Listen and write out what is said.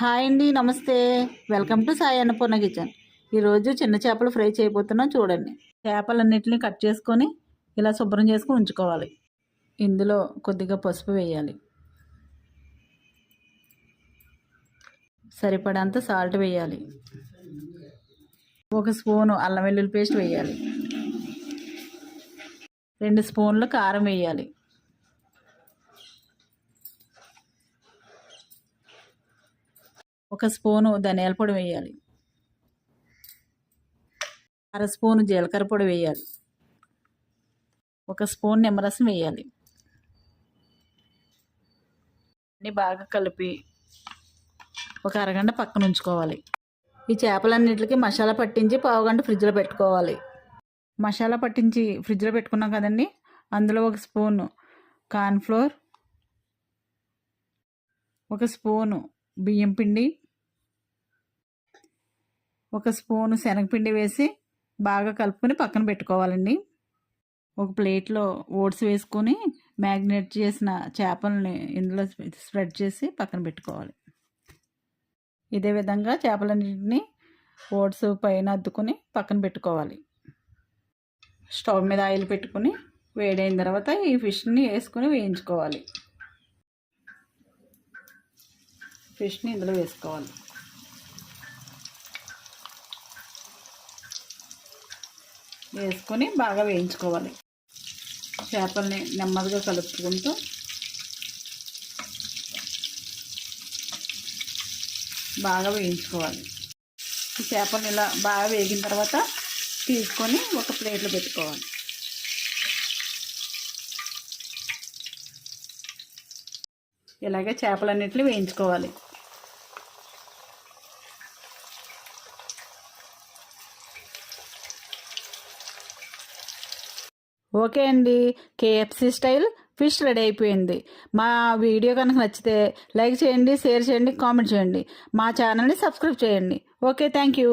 Hi అండి నమస్తే. Welcome to Sai Annapurna kitchen. ఈరోజు చిన్న చేపలు ఫ్రై చేయబోతున్నాం చూడండి. చేపలన్నిటిని కట్ చేసుకొని ఇలా శుభ్రం చేసుకుని ఉంచుకోవాలి. ఇందులో కొద్దిగా పసుపు వేయాలి. సరిపడంత సాల్ట్ వేయాలి. ఒక స్పూను అల్లం వెల్లుల్లి పేస్ట్ వేయాలి. రెండు స్పూన్లు కారం వేయాలి. ఒక స్పూను ధనియాల పొడి వేయాలి. అర స్పూను జీలకర్ర పొడి వేయాలి. ఒక స్పూన్ నిమ్మరసం వేయాలి. అన్నీ బాగా కలిపి ఒక అరగంట పక్కన ఉంచుకోవాలి. ఈ చేపలన్నిటికి మసాలా పట్టించి పావుగంట ఫ్రిడ్జ్లో పెట్టుకోవాలి. మసాలా పట్టించి ఫ్రిడ్జ్లో పెట్టుకున్నాం కదండి? అందులో ఒక స్పూను కార్న్ఫ్లోర్ ఒక స్పూను బియ్యం పిండి ఒక స్పూను శనగపిండి వేసి బాగా కలుపుకొని పక్కన పెట్టుకోవాలండి. ఒక ప్లేట్లో ఓట్స్ వేసుకొని మ్యాగ్నేట్ చేసిన చేపలని ఇందులో స్ప్రెడ్ చేసి పక్కన పెట్టుకోవాలి. ఇదే విధంగా చేపలన్నింటినీ ఓట్స్ పైన అద్దుకొని పక్కన పెట్టుకోవాలి. స్టవ్ మీద ఆయిల్ పెట్టుకుని వేడైన తర్వాత ఈ ఫిష్ని వేసుకొని వేయించుకోవాలి. ఫిష్ని ఇందులో వేసుకోవాలి. వేసుకొని బాగా వేయించుకోవాలి. చేపల్ని నెమ్మదిగా కలుపుకుంటూ బాగా వేయించుకోవాలి. ఈ చేపల్ని ఇలా బాగా వేగిన తర్వాత తీసుకొని ఒక ప్లేట్లో పెట్టుకోవాలి. ఇలాగే చేపలన్నిటిని వేయించుకోవాలి. ఓకే అండి. కేఎఫ్సి స్టైల్ ఫిష్ రెడీ అయిపోయింది. మా వీడియో కనుక నచ్చితే లైక్ చేయండి షేర్ చేయండి కామెంట్ చేయండి. మా ఛానల్ని సబ్స్క్రైబ్ చేయండి. Okay thank you.